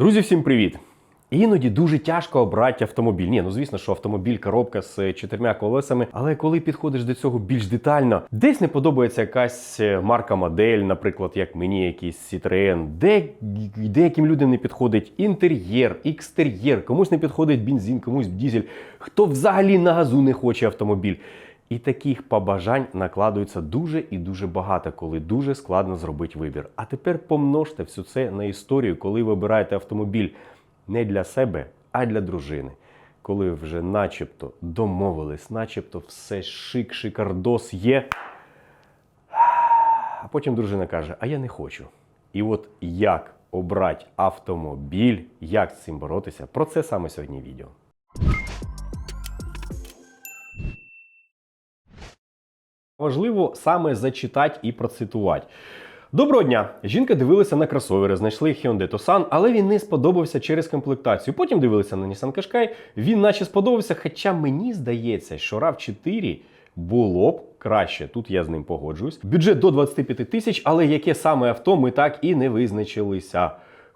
Друзі, всім привіт! Іноді дуже тяжко обрати автомобіль. Ні, ну звісно, що автомобіль, коробка з чотирма колесами. Але коли підходиш до цього більш детально, десь не подобається якась е, марка модель, наприклад, як мені, якийсь Citroen, де деяким людям не підходить інтер'єр, екстер'єр, комусь не підходить бензин, комусь дізель. Хто взагалі на газу не хоче автомобіль. І таких побажань накладується дуже і дуже багато, коли дуже складно зробити вибір. А тепер помножте все це на історію, коли ви обираєте автомобіль не для себе, а для дружини. Коли вже начебто домовились, начебто все шик, шикардос є. А потім дружина каже: А я не хочу. І от як обрати автомобіль, як з цим боротися, про це саме сьогодні відео. Важливо саме зачитати і процитувати. Доброго дня! Жінка дивилася на кросовери, знайшли Hyundai Tucson, але він не сподобався через комплектацію. Потім дивилися на Nissan Qashqai, він наче сподобався, хоча мені здається, що RAV4 було б краще. Тут я з ним погоджуюсь. Бюджет до 25 тисяч, але яке саме авто ми так і не визначилися.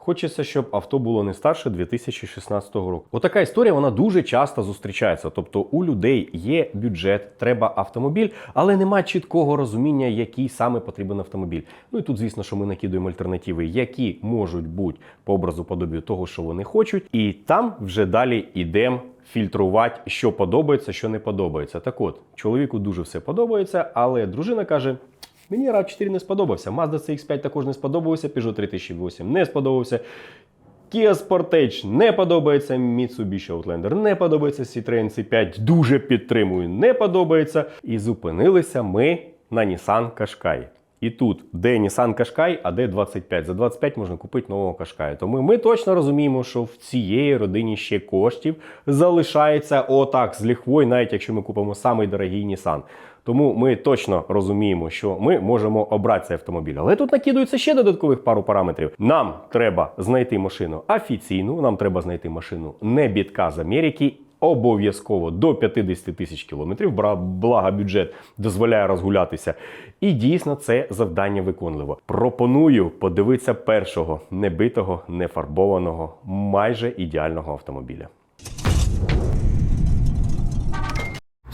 Хочеться, щоб авто було не старше 2016 року. Отака історія вона дуже часто зустрічається. Тобто у людей є бюджет, треба автомобіль, але нема чіткого розуміння, який саме потрібен автомобіль. Ну і тут, звісно, що ми накидуємо альтернативи, які можуть бути по образу подобію того, що вони хочуть, і там вже далі йдемо. Фільтрувати, що подобається, що не подобається. Так от, чоловіку дуже все подобається, але дружина каже: Мені rav 4 не сподобався. Mazda CX5 також не сподобався, Peugeot 3008 не сподобався. Kia Sportage не подобається, Mitsubishi Outlander не подобається, Citroen C5 дуже підтримую, не подобається. І зупинилися ми на Nissan Qashqai. І тут, де Nissan Qashqai, а де 25. За 25 можна купити нового Qashqai. Тому ми точно розуміємо, що в цієї родині ще коштів залишається отак з ліхвою, навіть якщо ми купимо самий дорогий Nissan. Тому ми точно розуміємо, що ми можемо обрати цей автомобіль. Але тут накидується ще додаткових пару параметрів. Нам треба знайти машину офіційну, нам треба знайти машину не бітка з Америки. Обов'язково до 50 тисяч кілометрів, благо бюджет дозволяє розгулятися. І дійсно це завдання виконливо. Пропоную подивитися першого небитого, нефарбованого, майже ідеального автомобіля.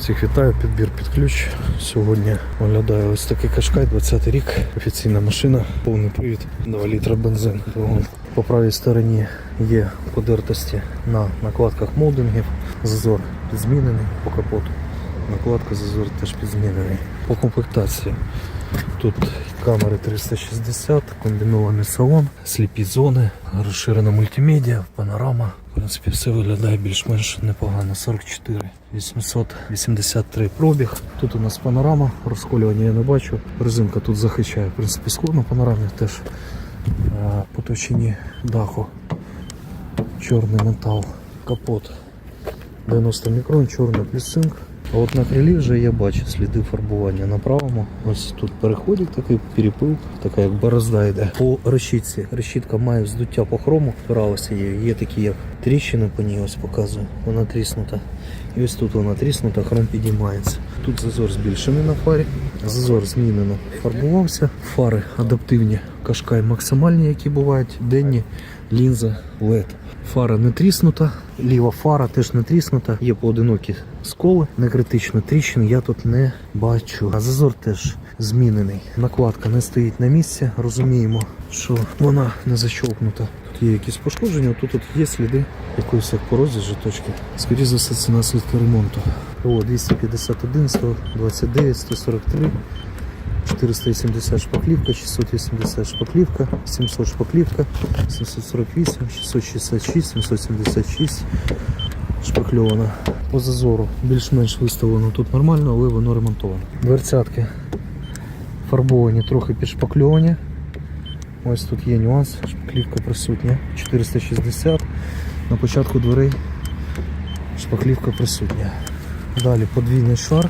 Всіх вітаю, підбір під ключ. Сьогодні оглядаю ось такий кашкай, 20 й рік, офіційна машина, повний привід, 2 літра бензин. По правій стороні є подертості на накладках молдингів. Зазор підзмінений по капоту. Накладка зазор теж підзмінений. По комплектації. Тут камери 360, комбінований салон, сліпі зони, розширена мультимедіа, панорама. В принципі, все виглядає більш-менш непогано. 44 883 пробіг. Тут у нас панорама, розколювання я не бачу. Резинка тут захищає, в принципі, скло на панорамі теж по товщині даху. Чорний метал, капот 90 мікрон, чорний плюс. А от на крилі вже я бачу сліди фарбування на правому. Ось тут переходик такий перепил, така як борозда йде. По решітці. Решітка має вздуття по хрому, впиралася є. Є такі як тріщини по ній ось показую. Вона тріснута. І ось тут вона тріснута, хром підіймається. Тут зазор збільшений на фарі. Зазор змінено фарбувався. Фари адаптивні, кашкай максимальні, які бувають, денні, лінза, LED. Фара не тріснута, ліва фара теж не тріснута. Є поодинокі сколи, не критично тріщин я тут не бачу. А зазор теж змінений. Накладка не стоїть на місці. Розуміємо, що вона не защолкнута. Тут є якісь пошкодження, тут от є сліди якоїсь як корозії житочки. Скоріше за все, це наслідки ремонту. О, 251, 129, 143. 480 шпаклівка, 680 шпаклівка, 700 шпаклівка, 748, 666, 776 шпакльована. По зазору більш-менш виставлено тут нормально, але воно ремонтовано. Дверцятки фарбовані, трохи підшпакльовані. Ось тут є нюанс, шпаклівка присутня. 460. На початку дверей шпаклівка присутня. Далі подвійний шар.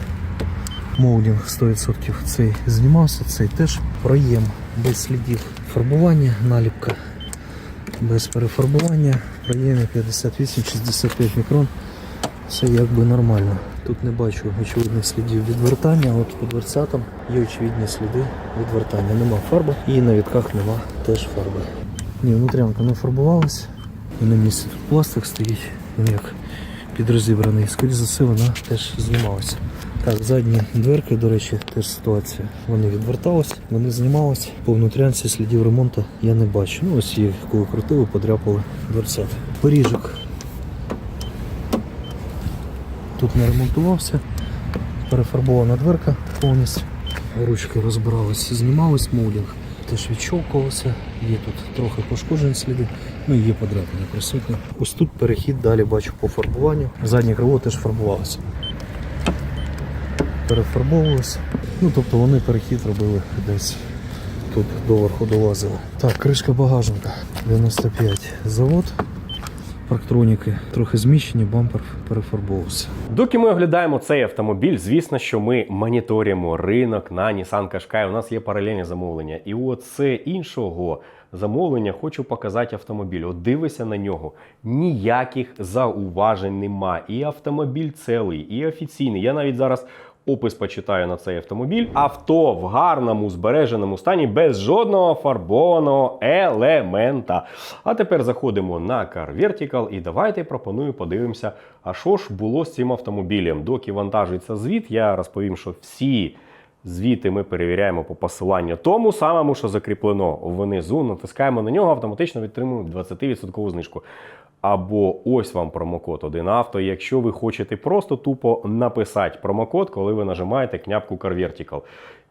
Молдінг 100% цей знімався, цей теж проєм без слідів фарбування, наліпка без перефарбування, в проємі 58-65 мікрон. Все якби нормально. Тут не бачу очевидних слідів відвертання, от по дверцятам є очевидні сліди відвертання. Нема фарби і на вітках нема теж фарби. Ні, внутрянка не фарбувалась, І на місці тут пластик стоїть, він як підрозібраний. Скоріше за все, вона теж знімалася. Так, задні дверки, до речі, теж ситуація. Вони відвертались, вони знімались. По внутрянці слідів ремонту я не бачу. Ну ось їх коли крутили, подряпали дверцят. Поріжок. Тут не ремонтувався. Перефарбована дверка повністю. Ручки розбиралися, знімались молдинг. Теж відщовкувався, є тут трохи пошкоджені сліди, ну і є подряпини присутні. Ось тут перехід далі бачу по фарбуванню. Заднє крило теж фарбувалося. Перефарбовувалося. Ну тобто вони перехід робили десь тут доверху долазили. Так, кришка багажника 95. Завод. Парктроніки трохи зміщені, бампер перефарбовувався. Доки ми оглядаємо цей автомобіль, звісно, що ми моніторимо ринок на Nissan Qashqai. У нас є паралельні замовлення. І от це іншого замовлення хочу показати автомобіль. От дивися на нього. Ніяких зауважень нема. І автомобіль цілий, і офіційний. Я навіть зараз. Опис почитаю на цей автомобіль. Авто в гарному збереженому стані без жодного фарбованого елемента. А тепер заходимо на Car Vertical і давайте пропоную подивимося, а що ж було з цим автомобілем. Доки вантажується звіт, я розповім, що всі звіти ми перевіряємо по посиланню тому самому, що закріплено внизу. Натискаємо на нього, автоматично відтримуємо 20% знижку. Або ось вам промокод 1авто, якщо ви хочете просто тупо написати промокод, коли ви нажимаєте кнопку Car Vertical.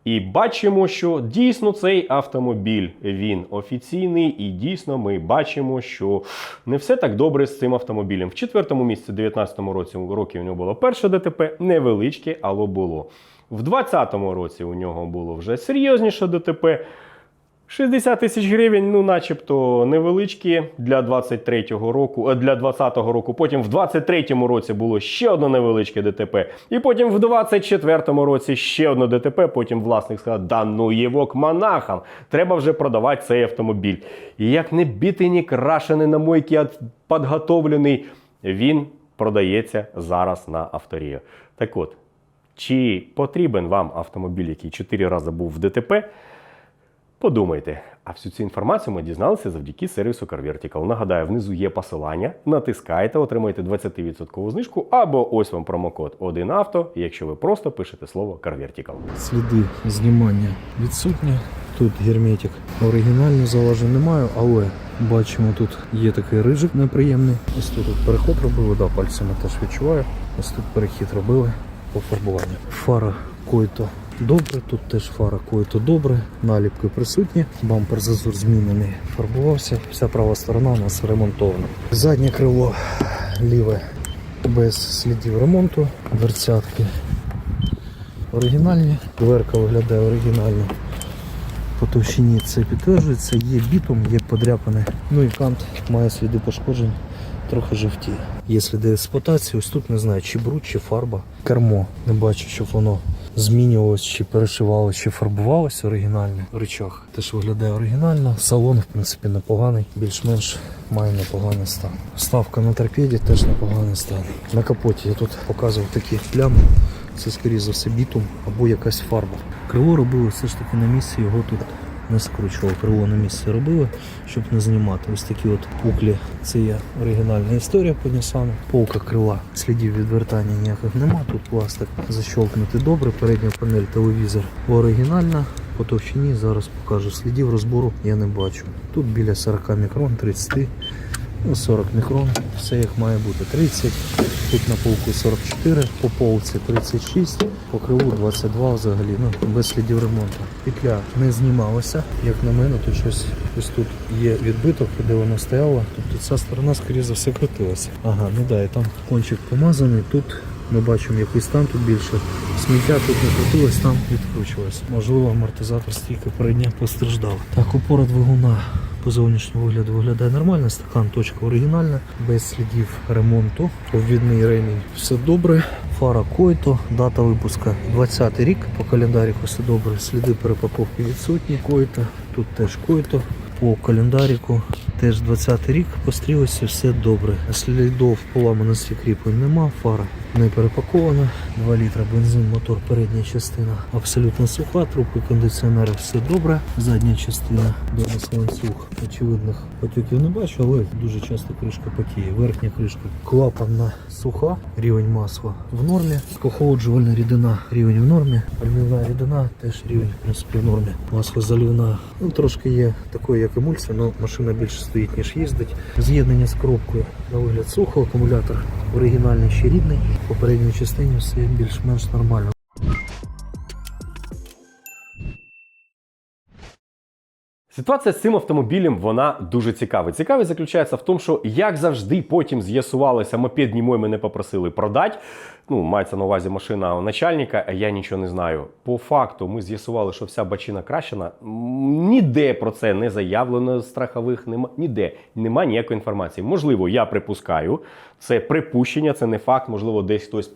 І бачимо, що дійсно цей автомобіль він офіційний, і дійсно ми бачимо, що не все так добре з цим автомобілем. В четвертому місці, 19-му році роки у нього було перше ДТП, невеличке, але було. В 20-му році у нього було вже серйозніше ДТП. 60 тисяч гривень, ну, начебто невеличкі для 23-го року, е, для 20-го року. Потім в 23-му році було ще одне невеличке ДТП. І потім в 24-му році ще одне ДТП. Потім власник сказав, да ну його к монахам, треба вже продавати цей автомобіль. І як не битий, ні крашений на мойці, а підготовлений, він продається зараз на авторію. Так от, чи потрібен вам автомобіль, який 4 рази був в ДТП? Подумайте, а всю цю інформацію ми дізналися завдяки сервісу CarVertical. Нагадаю, внизу є посилання, натискайте, отримаєте 20% знижку, або ось вам промокод 1авто, якщо ви просто пишете слово CarVertical. Сліди знімання відсутні. Тут герметик оригінальний зауважень немає, але бачимо, тут є такий рижик неприємний. Ось тут переход робили, да, пальцями теж відчуваю. Ось тут перехід робили по фарбуванню. Фара който добре, тут теж фара който добре, наліпки присутні, бампер зазор змінений, фарбувався, вся права сторона у нас ремонтована. Заднє крило ліве без слідів ремонту, дверцятки оригінальні, дверка виглядає оригінально. По товщині це підтверджується, є бітум, є подряпане. Ну і кант має сліди пошкоджень, трохи жовті. Є сліди експлуатації, ось тут не знаю, чи бруд, чи фарба. Кермо. Не бачу, щоб воно змінювалось, чи перешивалось, чи фарбувалось оригінальне. речах. теж виглядає оригінально. Салон, в принципі, непоганий, більш-менш має непоганий стан. Ставка на торпеді теж непоганий стан. На капоті я тут показував такі плями. Це, скоріше за все, бітум або якась фарба. Крило робили все ж таки на місці, його тут не скручував. Крило на місце робили, щоб не знімати. Ось такі от пуклі. Це є оригінальна історія по Nissan. Полка крила, слідів відвертання ніяких нема. Тут пластик защолкнути добре. Передня панель телевізор оригінальна. По товщині зараз покажу слідів розбору я не бачу. Тут біля 40 мікрон, 30, ну 40 мікрон, все як має бути. 30, тут на полку 44, по полці 36, по криву 22 взагалі, ну без слідів ремонту. Петля не знімалася, як на мене, тут щось ось тут є відбиток, де вона стояла. Тобто ця сторона, скоріше за все, крутилася. Ага, ну да, і там кончик помазаний, тут ми бачимо, який стан тут більше. Сміття тут не крутилось, там відкручувалось. Можливо, амортизатор стійки передня постраждав. Так, опора двигуна по зовнішньому вигляду виглядає нормально. Стакан точка оригінальна, без слідів ремонту. Обвідний ремінь все добре. Фара Който, дата випуска 20 рік. По календаріку все добре. Сліди перепаковки відсутні. Който. Тут теж Който. По календаріку теж 20 рік, по все добре. Слідов поламаності кріплень нема, фара не перепакована, 2 літра бензин, мотор, передня частина абсолютно суха, трубки кондиціонера все добре. Задня частина донес ланцюг. Очевидних потіків не бачу, але дуже часто кришка потіє. Верхня кришка клапанна суха, рівень масла в нормі. Охолоджувальна рідина рівень в нормі. Пальмівна рідина теж рівень в принципі в нормі. Масло залівна ну, трошки є такою, як емульсія, але машина більше стоїть, ніж їздить. З'єднання з коробкою на вигляд сухо, акумулятор оригінальний ще рідний. Попередній частині все більш-менш нормально. Ситуація з цим автомобілем вона дуже цікава. Цікавість заключається в тому, що як завжди потім з'ясувалося, мопед німой мене попросили продати. Ну, мається на увазі машина начальника, а я нічого не знаю. По факту ми з'ясували, що вся бачина кращена. Ніде про це не заявлено страхових, нема ніде нема ніякої інформації. Можливо, я припускаю. Це припущення, це не факт. Можливо, десь хтось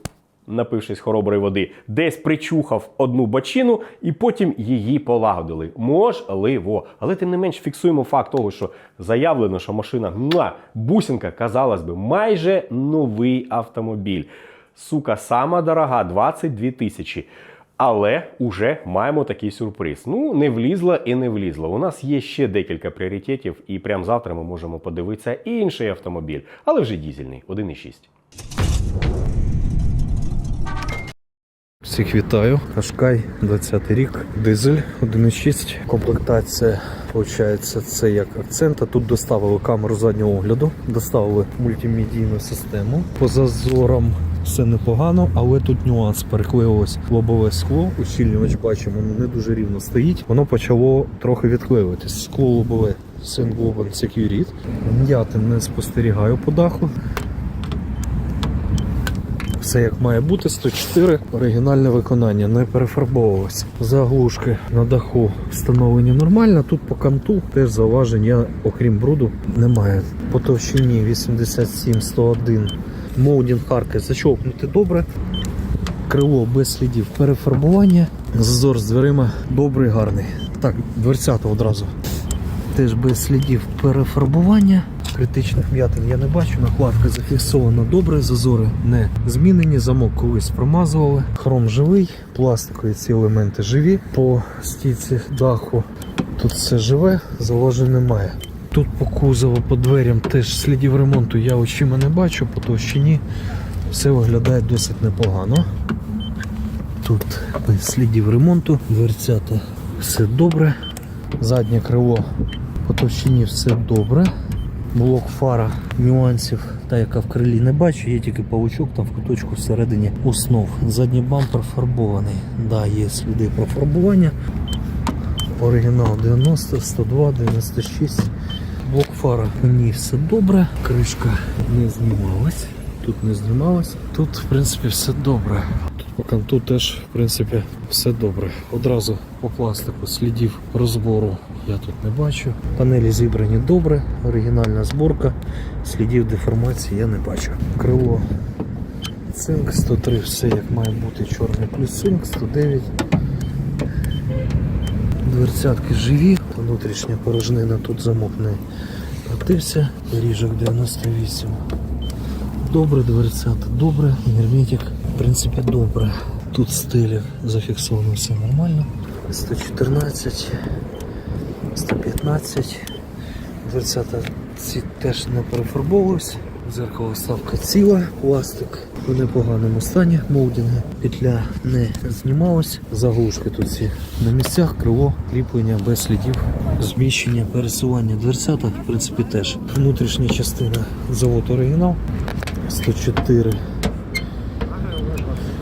напившись хороброї води, десь причухав одну бачину і потім її полагодили. Можливо. Але тим не менш фіксуємо факт того, що заявлено, що машина муа, бусинка, казалось би, майже новий автомобіль. Сука, сама дорога 22 тисячі. Але уже маємо такий сюрприз. Ну, не влізла і не влізла. У нас є ще декілька пріоритетів, і прямо завтра ми можемо подивитися інший автомобіль, але вже дізельний 1,6. Всіх вітаю. Кашкай, 20 рік, дизель 1.6. Комплектація, виходить, це як акцент. А Тут доставили камеру заднього огляду, доставили мультимедійну систему. По зазорам все непогано, але тут нюанс. Переклеїлось лобове скло. Ущільнювач бачимо, не дуже рівно стоїть. Воно почало трохи відклеюватись. Скло лобове Сенглобен Securit. М'ятин не спостерігаю по даху. Все як має бути, 104, оригінальне виконання, не перефарбовувалось. Заглушки на даху встановлені нормально. Тут по канту теж зауважень, я, окрім бруду, немає. По товщині 87 101 Моудінг арки зачовкнути добре. Крило без слідів перефарбування. Зазор з дверима добрий, гарний. Так, дверцята одразу. Теж без слідів перефарбування. Критичних м'ятин я не бачу. Накладка зафіксована добре, зазори не змінені. Замок колись промазували. Хром живий, пластикові ці елементи живі. По стійці даху тут все живе, заложень немає. Тут по кузову, по дверям теж слідів ремонту я очима не бачу, по товщині все виглядає досить непогано. Тут без слідів ремонту, дверцята все добре. Заднє крило по товщині все добре. Блок фара нюансів, та яка в крилі не бачу, є тільки павучок там в куточку всередині основ. Задній бампер фарбований. Да, є сліди профарбування. Оригінал 90, 102, 96. Блок фара у ній все добре. Кришка не знімалась. Тут не знімалась. Тут, в принципі, все добре. По канту теж, в принципі, все добре. Одразу по пластику слідів розбору я тут не бачу. Панелі зібрані добре, оригінальна зборка. Слідів деформації я не бачу. Крило цинк 103, все як має бути. Чорний плюс цинк 109. Дверцятки живі, внутрішня порожнина тут замок не крутився. Ріжок 98. Добре, дверцята добре, герметик, в принципі, добре. Тут стилі зафіксовано все нормально. 114, 115. Дверцята ці теж не перефарбовувалися. Зеркало ставка ціла, пластик в непоганому стані, молдинги, петля не знімалась, заглушки тут всі на місцях, крило, кріплення без слідів, зміщення, пересування дверцята, в принципі, теж. Внутрішня частина завод оригінал 104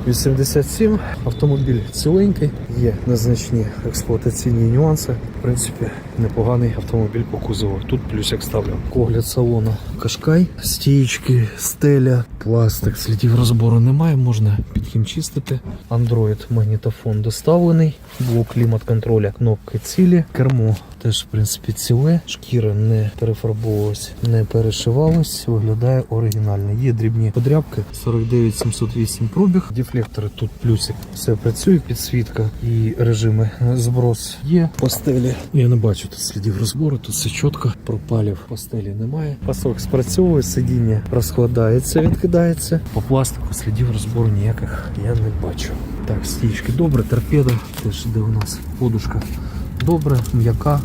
87. Автомобіль ціленький, є незначні експлуатаційні нюанси. В принципі, непоганий автомобіль по кузову. Тут плюсик ставлю. Огляд салону Кашкай, стієчки, стеля, пластик, слідів розбору немає, можна підхімчистити. Android магнітофон доставлений, блок клімат контроля, кнопки цілі, кермо теж в принципі ціле, шкіра не перефарбовувалась, не перешивалась, виглядає оригінально. Є дрібні подрябки, 49708 пробіг, дефлектори тут плюсик, все працює, підсвітка і режими зброс є. Постелі. Я не бачу тут слідів розбору, тут все чітко. Пропалів постелі немає. Пасок спрацьовує, сидіння розкладається, відкидається. По пластику слідів розбору ніяких я не бачу. Так, стічки добре, торпеда, теж де у нас подушка. Добре, м'яка.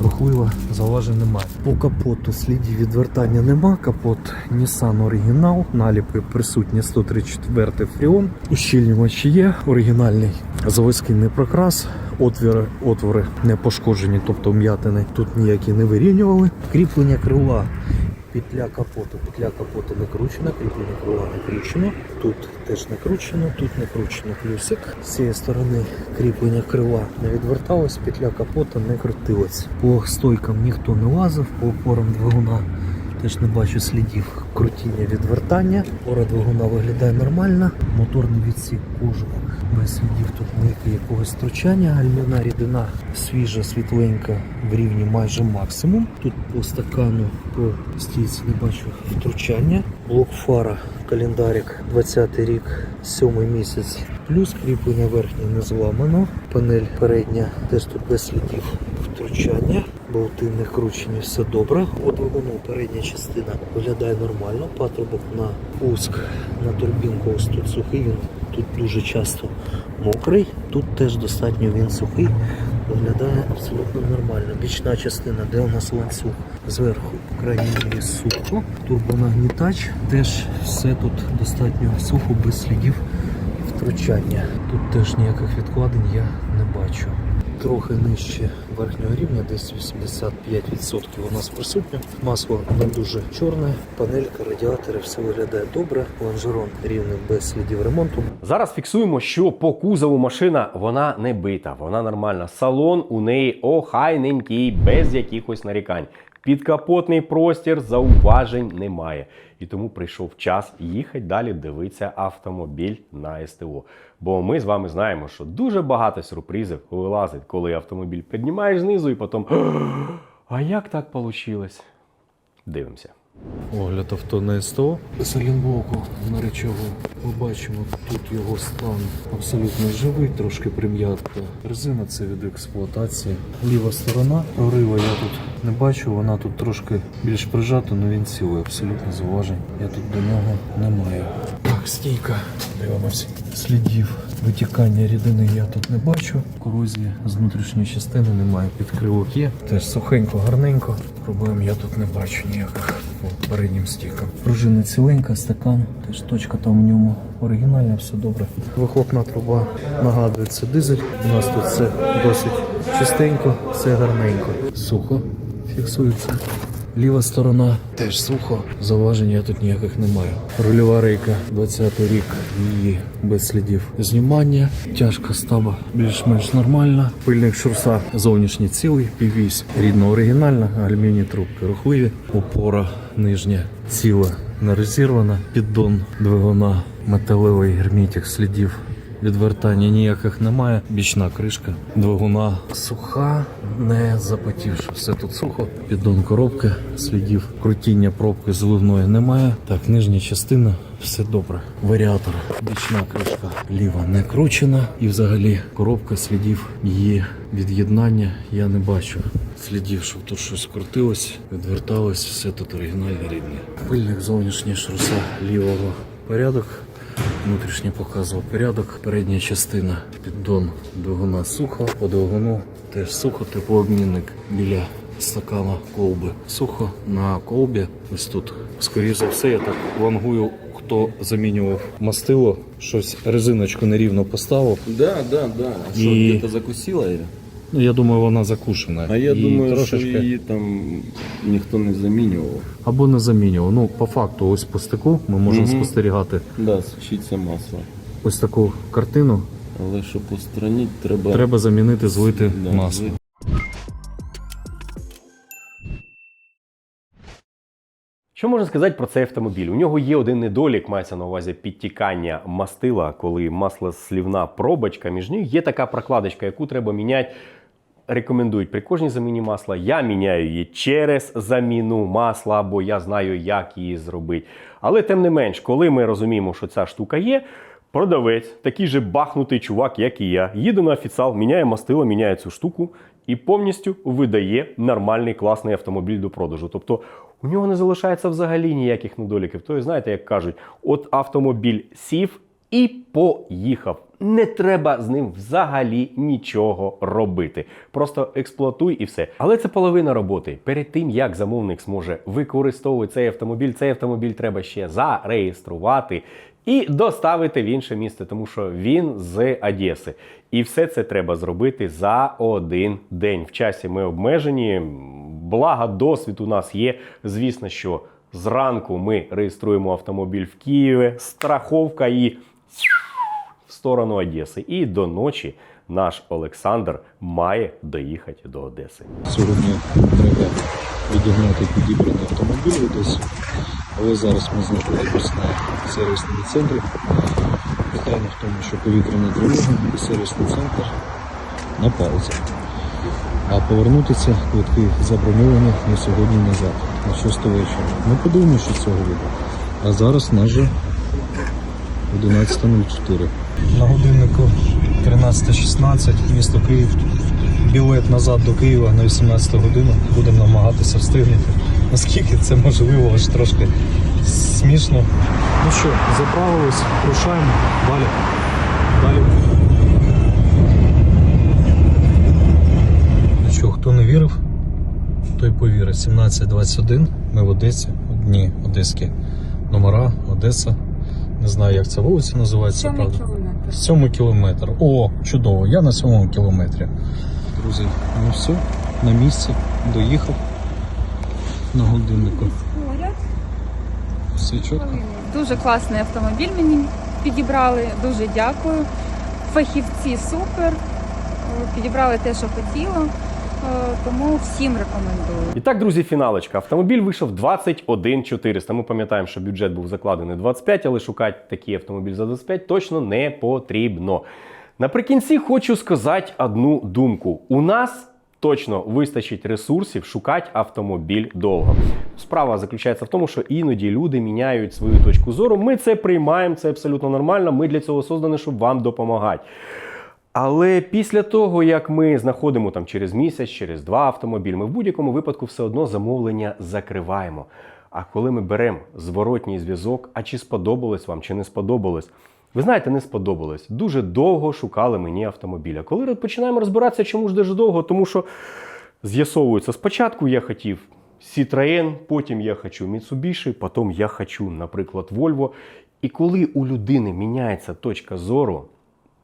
Рухлива, зауважень немає. По капоту слідів відвертання нема. Капот Nissan оригінал, наліпи присутні 134 фріон. Ущільнювач є, оригінальний заводський не прокрас. Отвіри, отвори не пошкоджені, тобто вм'ятини тут ніякі не вирівнювали. Кріплення крила. Петля капоту, петля капоту не кручена, кріплення крила не кручено. Тут теж не кручено, тут не кручено плюсик. З цієї сторони кріплення крила не відверталось, петля капота не крутилась. По стойкам ніхто не лазив, по опорам двигуна теж не бачу слідів крутіння відвертання. Опора двигуна виглядає нормально. Моторний відсік кожух без слідів тут ніякого якогось втручання. Альміна рідина свіжа, світленька в рівні майже максимум. Тут по стакану по стійці не бачу втручання. Блок фара, календарик 20 рік, 7 місяць. Плюс кріплення верхнє не зламано. Панель передня теж тут без слідів втручання. Болти не кручені, все добре. От двигуну передня частина виглядає нормально. Патрубок на пуск на турбінку ось тут сухий. Він тут дуже часто мокрий. Тут теж достатньо він сухий. Виглядає абсолютно нормально. Бічна частина, де у нас ланцюг зверху, по крайній мірі сухо. Турбонагнітач теж все тут достатньо сухо, без слідів втручання. Тут теж ніяких відкладень я не бачу. Трохи нижче верхнього рівня, десь 85% у нас присутнє. Масло не дуже чорне, панелька, радіатори, все виглядає добре. Лонжерон рівний без слідів ремонту. Зараз фіксуємо, що по кузову машина вона не бита, вона нормальна. Салон у неї охайненький, без якихось нарікань. Підкапотний простір зауважень немає. І тому прийшов час їхати далі дивитися автомобіль на СТО. Бо ми з вами знаємо, що дуже багато сюрпризів вилазить, коли автомобіль піднімаєш знизу і потім. А як так вийшло? Дивимося. Огляд авто на СТО. З Олімбоку на речову ми бачимо, тут його стан абсолютно живий, трошки прим'ятка. Резина це від експлуатації. Ліва сторона, прорива я тут не бачу, вона тут трошки більш прижата, але він цілий, абсолютно зауважень. Я тут до нього не маю. Так, стійка. Дивимося. Слідів витікання рідини я тут не бачу. Корозії з внутрішньої частини немає. Підкривок є. Теж сухенько, гарненько. Проблем я тут не бачу ніяких переднім стікам. Пружина ціленька, стакан, теж точка там в ньому оригінальна, все добре. Вихлопна труба нагадує, це дизель. У нас тут все досить чистенько, все гарненько. Сухо фіксується. Ліва сторона теж сухо, зауважень я тут ніяких не маю. Рульова рейка 20 рік, її без слідів знімання. Тяжка стаба більш-менш нормальна. Пильник шурса зовнішній цілий, піввісь рідна оригінальна, алюміній трубки рухливі. Опора нижня ціла не розірвана. Піддон двигуна, металевий герметик слідів Відвертання ніяких немає. Бічна кришка. Двигуна суха, не запотівши. Все тут сухо. Піддон коробки, слідів крутіння пробки зливної немає. Так, нижня частина, все добре. Варіатор, бічна кришка ліва не кручена. І взагалі коробка слідів її від'єднання я не бачу. Слідів, щоб тут щось крутилось, відверталось, все тут оригінальне рідне. Пильник зовнішній шруса лівого порядок. Внутрішній показував порядок, передня частина піддон двигуна сухо, по двигуну теж сухо, теплообмінник біля стакана колби. Сухо на колбі. Ось тут. Скоріше за все, я так вангую, хто замінював мастило, щось резиночку нерівно поставив. Да, да, да. А что, И- где-то закусила ее? Ну, я думаю, вона закушена. А я І думаю, трошечки... що її там ніхто не замінював. Або не замінював. Ну, по факту, ось по стику ми можемо Мгм. спостерігати Да, сушиться масло. ось таку картину. Але щоб устранити, треба. Треба замінити, злити Да, масло. злити. Що можна сказати про цей автомобіль? У нього є один недолік, мається на увазі підтікання мастила, коли маслослівна пробочка між них є така прокладочка, яку треба міняти. Рекомендують при кожній заміні масла. Я міняю її через заміну масла, бо я знаю, як її зробити. Але тим не менш, коли ми розуміємо, що ця штука є, Продавець, такий же бахнутий чувак, як і я, їде на офіціал, міняє мастило, міняє цю штуку і повністю видає нормальний класний автомобіль до продажу. Тобто у нього не залишається взагалі ніяких недоліків. Тобто, знаєте, як кажуть, от автомобіль сів і поїхав. Не треба з ним взагалі нічого робити. Просто експлуатуй і все. Але це половина роботи. Перед тим як замовник зможе використовувати цей автомобіль, цей автомобіль треба ще зареєструвати і доставити в інше місце, тому що він з Одеси. І все це треба зробити за один день. В часі ми обмежені. Благо, досвід у нас є. Звісно, що зранку ми реєструємо автомобіль в Києві, страховка і сторону Одеси. І до ночі наш Олександр має доїхати до Одеси. Сьогодні треба відігнати підібраний автомобіль в Одесі, але зараз ми знаходимося на сервісному центрі. Питання в тому, що повітряна тривога і сервісний центр на паузі. А повернутися квитки заброньовані на сьогодні назад, на 6 вечора. Ми подивимося, що цього буде. А зараз у нас же 11.04. На годиннику 13.16, місто Київ. Білет назад до Києва на 18 годину. Будемо намагатися встигнути. Наскільки це можливо, аж трошки смішно. Ну що, заправились, рушаємо. Далі. Далі. Ну що, хто не вірив, той повірить. 17.21. Ми в Одесі. Одні одеські номера, Одеса. Не знаю, як ця вулиця називається. Правда. Сьомий кілометр. О, чудово, я на сьомому кілометрі. Друзі, ну все, на місці, доїхав на годиннику. Все чітко. Дуже класний автомобіль мені підібрали. Дуже дякую. Фахівці супер. Підібрали те, що хотіла. Е, Тому всім рекомендую. І так, друзі, фіналочка. Автомобіль вийшов 21 400. Ми пам'ятаємо, що бюджет був закладений 25, але шукати такий автомобіль за 25 точно не потрібно. Наприкінці хочу сказати одну думку: у нас. Точно вистачить ресурсів шукати автомобіль довго. Справа заключається в тому, що іноді люди міняють свою точку зору. Ми це приймаємо, це абсолютно нормально. Ми для цього создані, щоб вам допомагати. Але після того, як ми знаходимо там через місяць, через два автомобіль, ми в будь-якому випадку все одно замовлення закриваємо. А коли ми беремо зворотній зв'язок, а чи сподобалось вам, чи не сподобалось, ви знаєте, не сподобалось. Дуже довго шукали мені автомобіля. Коли починаємо розбиратися, чому ж дуже довго, тому що з'ясовується, спочатку я хотів Citroën, потім я хочу Mitsubishi, потім я хочу, наприклад, Volvo. І коли у людини міняється точка зору,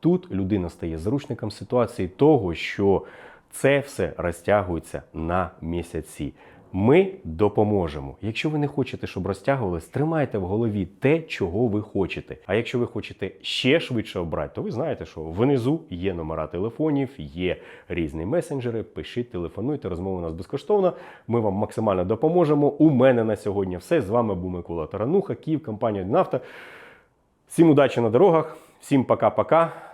Тут людина стає заручником ситуації того, що це все розтягується на місяці. Ми допоможемо. Якщо ви не хочете, щоб розтягувалось, тримайте в голові те, чого ви хочете. А якщо ви хочете ще швидше обрати, то ви знаєте, що внизу є номера телефонів, є різні месенджери. Пишіть, телефонуйте, розмова у нас безкоштовна. Ми вам максимально допоможемо. У мене на сьогодні все. З вами був Микола Тарануха, Київ, компанія Нафта. Всім удачі на дорогах, всім пока-пока.